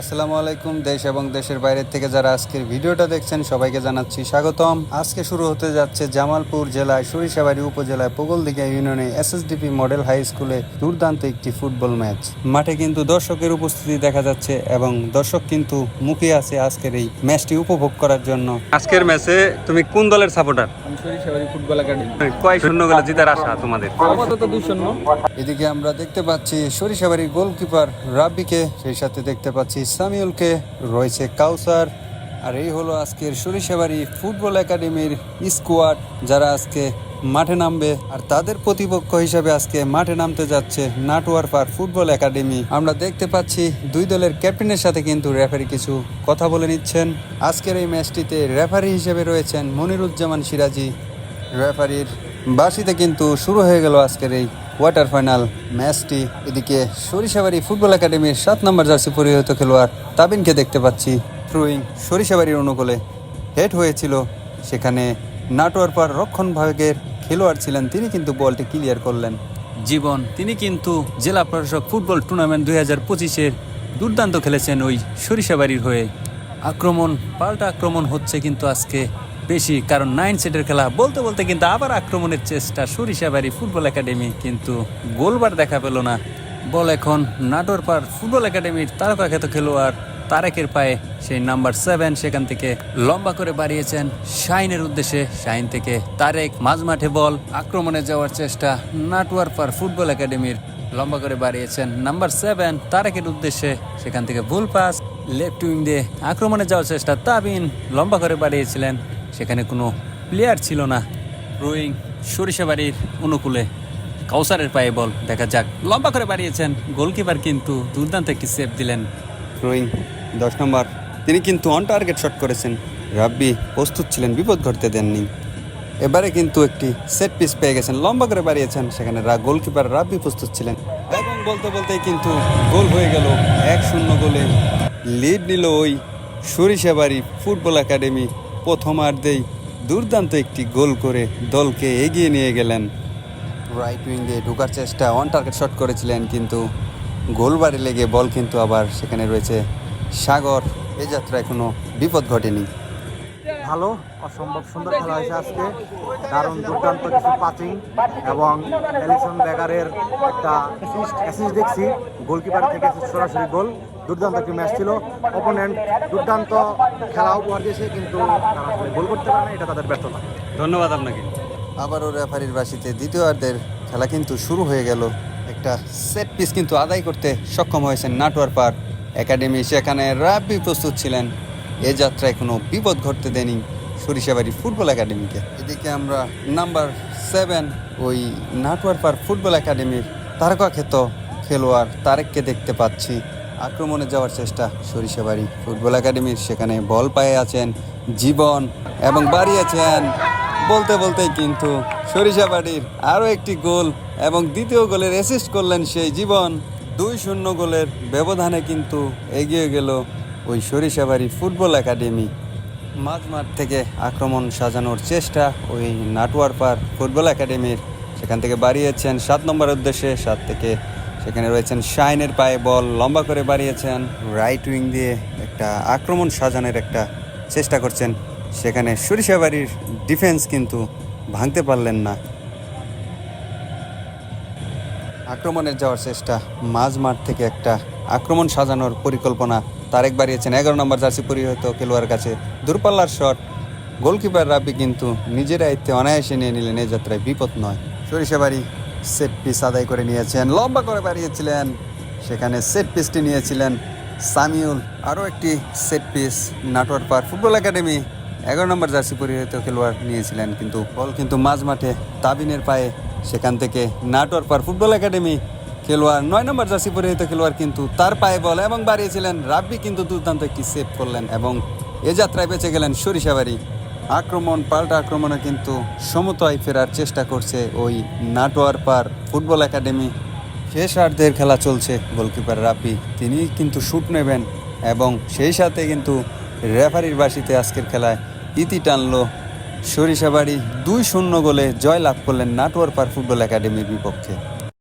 আসসালামু আলাইকুম দেশ এবং দেশের বাইরের থেকে যারা আজকের ভিডিওটা দেখছেন সবাইকে জানাচ্ছি স্বাগতম। আজকে শুরু হতে যাচ্ছে জামালপুর জেলায় সরিষাবাড়ি উপজেলায় পোগলদিঘা ইউনিয়নে এসএসডিপি মডেল হাই স্কুলে দুর্দান্ত একটি ফুটবল ম্যাচ। মাঠে কিন্তু দর্শকের উপস্থিতি দেখা যাচ্ছে এবং দর্শক কিন্তু মুখে আছে আজকের এই ম্যাচটি উপভোগ করার জন্য। আজকের ম্যাচে তুমি কোন দলের সাপোর্টার? Football academy. কয় শূন্য গোলে জিতার আশা তোমাদের? আপাতত দুই শূন্য। এদিকে আমরা দেখতে পাচ্ছি সরিষাবাড়ির গোলকিপার রাব্বিকে সেই সাথে দেখতে পাচ্ছি সামিউলকে রয়েছে কাউসার। আর এই হলো আজকের সরিষাবাড়ি ফুটবল একাডেমির স্কোয়াড, যারা আজকে মাঠে নামবে। আর তাদের প্রতিপক্ষ হিসাবে আজকে মাঠে নামতে যাচ্ছে নাটওয়ার পার ফুটবল একাডেমি। আমরা দেখতে পাচ্ছি দুই দলের ক্যাপ্টেনের সাথে কিন্তু রেফারি কিছু কথা বলে নিচ্ছেন। আজকের এই ম্যাচটিতে রেফারি হিসেবে রয়েছেন মনিরুজ্জামান সিরাজি। রেফারির বাসিতে কিন্তু শুরু হয়ে গেল আজকের এই কোয়ার্টার ফাইনাল ম্যাচটি এদিকে সরিষাবাড়ি ফুটবল একাডেমির সাত নম্বর জার্সি পরিহিত খেলোয়াড় তাবিনকে দেখতে পাচ্ছি। থ্রুইং সরিষাবাড়ির অনুকূলে। হেড হয়েছিল সেখানে নাটোয়ার পার রক্ষণ ভাগের খেলোয়াড় ছিলেন তিনি কিন্তু বলটি ক্লিয়ার করলেন। জীবন, তিনি কিন্তু জেলা প্রশাসক ফুটবল টুর্নামেন্ট দুই হাজার পঁচিশের দুর্দান্ত খেলেছেন ওই সরিষাবাড়ির হয়ে। আক্রমণ, পাল্টা আক্রমণ হচ্ছে কিন্তু আজকে বেশি, কারণ নাইন সেটের খেলা বলতে বলতে কিন্তু আবার আক্রমণের চেষ্টা। সরিষাবাড়ি ফুটবল একাডেমি কিন্তু গোলবার দেখা পেল না। বল এখন নাটোর পার ফুটবল একাডেমির তারকা খ্যাত খেলোয়াড় তারেকের পায়ে। সেই নাম্বার সেভেন সেখান থেকে লম্বা করে বাড়িয়েছেন শাইনের উদ্দেশ্যে। শাইন থেকে তারেক মাঝ মাঠে বল, আক্রমণে যাওয়ার চেষ্টা নাটোয়ার পার ফুটবল একাডেমির লম্বা করে বাড়িয়েছেন নাম্বার সেভেন তারেকের উদ্দেশ্যে। সেখান থেকে ভুল পাস লেফট উইং দিয়ে আক্রমণে যাওয়ার চেষ্টা তাবিন লম্বা করে বাড়িয়েছিলেন সেখানে কোনো প্লেয়ার ছিল না। রোয়িং সরিষাবাড়ির অনুকূলে কাউসারের পায়ে বল, দেখা যাক। লম্বা করে বাড়িয়েছেন গোলকিপার, কিন্তু দুর্দান্ত একটি সেভ দিলেন। রোয়িং দশ নম্বর। তিনি কিন্তু অন টার্গেট শট করেছেন। রাব্বি প্রস্তুত ছিলেন, বিপদ ঘটতে দেননি। এবারে কিন্তু একটি সেট পিস পেয়ে গেছেন, লম্বা করে বাড়িয়েছেন। সেখানে গোলকিপার রাব্বি প্রস্তুত ছিলেন। এবং বলতে বলতেই কিন্তু গোল হয়ে গেল এক শূন্য গোলে। লিড নিল ওই সরিষাবাড়ি ফুটবল একাডেমি প্রথমার্ধেই দুর্দান্ত একটি গোল করে দলকে এগিয়ে নিয়ে গেলেন। রাইট উইং দিয়ে ঢোকার চেষ্টা অন টার্গেট শট করেছিলেন কিন্তু গোলবারে লেগে বল কিন্তু আবার সেখানে রয়েছে সাগর। এই যাত্রায় কোনো বিপদ ঘটেনি। ভালো? অসম্ভব সুন্দর খেলা হয়েছে আজকে। দারুণ দুর্দান্ত কিছু পাচিং এবং এলিসন ব্যাগারের একটা অ্যাসিস্ট দেখছি। গোলকিপার থেকে সরাসরি গোল। দুর্দান্ত একটি ম্যাচ ছিল। অপোনেন্ট দুর্দান্ত খেলা উপহার দিয়েছে কিন্তু তারা আসলে গোল করতে পারে না এটা তাদের ব্যর্থতা। ধন্যবাদ আপনাকে। আবারও রেফারির বাসিতে দ্বিতীয়ার্ধের খেলা কিন্তু শুরু হয়ে গেল। একটা সেট পিস কিন্তু আদায় করতে সক্ষম হয়েছেন নাটোয়ার পার একাডেমি। সেখানে রাব্বি প্রস্তুত ছিলেন। এ যাত্রায় কোনো বিপদ ঘটতে দেয়নি। সরিষাবাড়ি ফুটবল একাডেমিকে এদিকে আমরা নাম্বার সেভেন ওই নাটোয়ার পার ফুটবল একাডেমির তারকা খ্যাত খেলোয়াড় তারেককে দেখতে পাচ্ছি। আক্রমণে যাওয়ার চেষ্টা সরিষাবাড়ি ফুটবল একাডেমির। সেখানে বল পায়ে আছেন জীবন এবং বাড়িয়েছেন। বলতে বলতেই কিন্তু সরিষাবাড়ির আরও একটি গোল এবং দ্বিতীয় গোলের অ্যাসিস্ট করলেন সেই জীবন। দুই শূন্য গোলের ব্যবধানে কিন্তু এগিয়ে গেল ওই সরিষাবাড়ি ফুটবল একাডেমি। মাঝ মাঠ থেকে আক্রমণ সাজানোর চেষ্টা ওই নাটওয়ার পার ফুটবল একাডেমির। সেখান থেকে বাড়িয়েছেন সাত নম্বর উদ্দেশ্যে, সাত থেকে সেখানে রয়েছেন শাইনের পায়ে বল, লম্বা করে বাড়িয়েছেন, রাইট উইং দিয়ে একটা আক্রমণ সাজানোর একটা চেষ্টা করছেন। সেখানে সরিষাবাড়ির ডিফেন্স কিন্তু ভাঙতে পারলেন না। আক্রমণের যাওয়ার চেষ্টা মাঝ মাঠ থেকে একটা আক্রমণ সাজানোর পরিকল্পনা তারেক বাড়িয়েছেন। এগারো নম্বর জার্সি পরিহিত খেলোয়াড়ের কাছে দূরপাল্লার শট। গোলকিপার রাবি কিন্তু নিজের আয়ত্তে অনায়াসে নিয়ে নিলেন, এই যাত্রায় বিপদ নয়। সরিষাবাড়ি সেট পিস আদায় করে নিয়েছেন, লম্বা করে বাড়িয়েছিলেন। সেখানে সেট পিসটি নিয়েছিলেন সামিউল। আরও একটি set piece Natowar Par football academy. এগারো নম্বর জার্সি পরিহিত খেলোয়াড় নিয়েছিলেন, কিন্তু বল কিন্তু মাঝ মাঠে তাবিনের পায়ে। সেখান থেকে নাটোয়ার পার ফুটবল একাডেমি খেলোয়াড়। নয় নম্বর জার্সি পরিহিত খেলোয়াড় কিন্তু তার পায়ে বল এবং বাড়িয়েছিলেন। রাব্বি কিন্তু দুর্দান্ত একটি সেভ করলেন এবং এ যাত্রায় বেঁচে গেলেন সরিষাবাড়ি। আক্রমণ, পাল্টা আক্রমণে কিন্তু সমতায় ফেরার চেষ্টা করছে ওই নাটোয়ার পার ফুটবল একাডেমি। শেষার্ধের খেলা চলছে গোলকিপার রাব্বি। তিনি কিন্তু শুট নেবেন এবং সেই সাথে কিন্তু রেফারির বাসিতে আজকের খেলায় ইতি টানলো সরিষাবাড়ি। দুই শূন্য গোলে জয় লাভ করলেন নাটোয়ার পার ফুটবল একাডেমির বিপক্ষে।